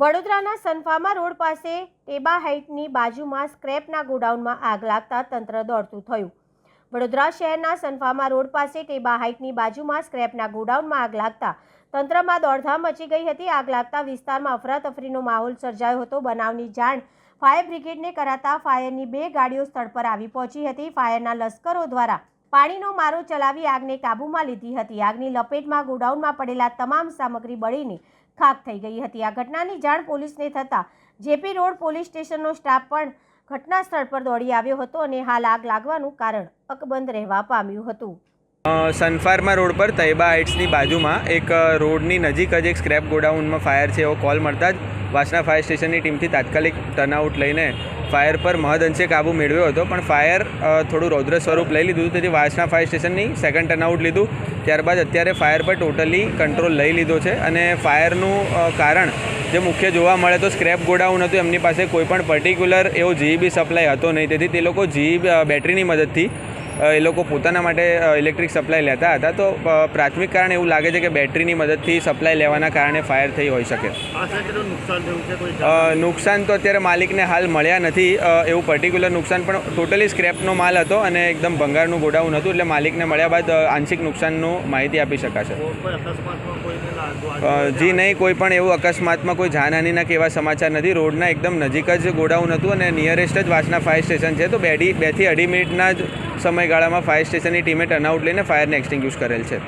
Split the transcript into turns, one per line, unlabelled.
વડોદરાના સનફાર્મા રોડ પાસે ટેબા હાઇટની બાજુમાં સ્ક્રેપના ગોડાઉનમાં આગ લાગતા તંત્ર દોડતું થયું. વડોદરા શહેરના સનફાર્મા રોડ પાસે ટેબા હાઇટની બાજુમાં સ્ક્રેપના ગોડાઉનમાં આગ લાગતા તંત્રમાં દોડધામ મચી ગઈ હતી. આગ લાગતા વિસ્તારમાં અફરાતફરીનો માહોલ સર્જાયો હતો. બનાવની જાણ ફાયર બ્રિગેડને કરાતા ફાયરની બે ગાડીઓ સ્થળ પર આવી પહોંચી હતી. ફાયરના લશ્કરો દ્વારા પાણીનો મારો ચલાવી આગને કાબૂમાં લીધી હતી. આગની લપેટમાં ગોડાઉનમાં પડેલા તમામ સામગ્રી બળીને ખાક થઈ ગઈ હતી. આ ઘટનાની જાણ પોલીસને થતાં જેપી રોડ પોલીસ સ્ટેશનનો સ્ટાફ પણ ઘટના સ્થળ પર દોડી આવ્યો હતો અને હાલ આગ લાગવાનું કારણ અકબંધ રહેવા પામ્યું હતું.
સનફાર્મા રોડ પર તૈબા હાઇટ્સની બાજુમાં એક રોડની નજીક જ એક સ્ક્રેપ ગોડાઉનમાં ફાયર છે એવો કોલ મળતા જ વાસણા ફાયર સ્ટેશનની ટીમથી તાત્કાલિક ટર્નઆઉટ લઈને ફાયર પર મહદઅંશે કાબૂ મેળવ્યો હતો, પણ ફાયર થોડું રૌદ્ર સ્વરૂપ લઈ લીધું, તેથી વાસણા ફાયર સ્ટેશનની સેકન્ડ ટર્નઆઉટ લીધું. ત્યારબાદ અત્યારે ફાયર પર ટોટલી કંટ્રોલ લઈ લીધો છે અને ફાયરનું કારણ જે મુખ્ય જોવા મળે તો સ્ક્રેપ ગોડાઉન હતું, એમની પાસે કોઈ પણ પર્ટિક્યુલર એવો જીઈબી સપ્લાય હતો નહીં. તેથી તે લોકો જીઈબી બેટરીની મદદથી એ લોકો પોતાના માટે ઇલેક્ટ્રિક સપ્લાય લેતા હતા. તો પ્રાથમિક કારણ એવું લાગે છે કે બેટરીની મદદથી સપ્લાય લેવાના કારણે ફાયર થઈ હોઈ શકે.
નુકસાન
તો અત્યારે માલિકને હાલ મળ્યા નથી. એવું પર્ટિક્યુલર નુકસાન પણ ટોટલી સ્ક્રેપનો માલ હતો અને એકદમ ભંગારનું ગોડાઉન હતું એટલે માલિકને મળ્યા બાદ આંશિક નુકસાનનું માહિતી આપી શકાશે. જી નહીં કોઈ પણ એવું અકસ્માતમાં કોઈ જાનહાનિના કેવા સમાચાર નથી. રોડના એકદમ નજીક જ ગોડાઉન હતું અને નિયરેસ્ટ જ વાસના ફાયર સ્ટેશન છે. તો બે બેથી અઢી મિનિટના જ સમયગાળામાં ફાયર સ્ટેશનની ટીમે ટર્નઆઉટ લઈને ફાયરને એક્સટિંગ્યુશ કરેલ છે.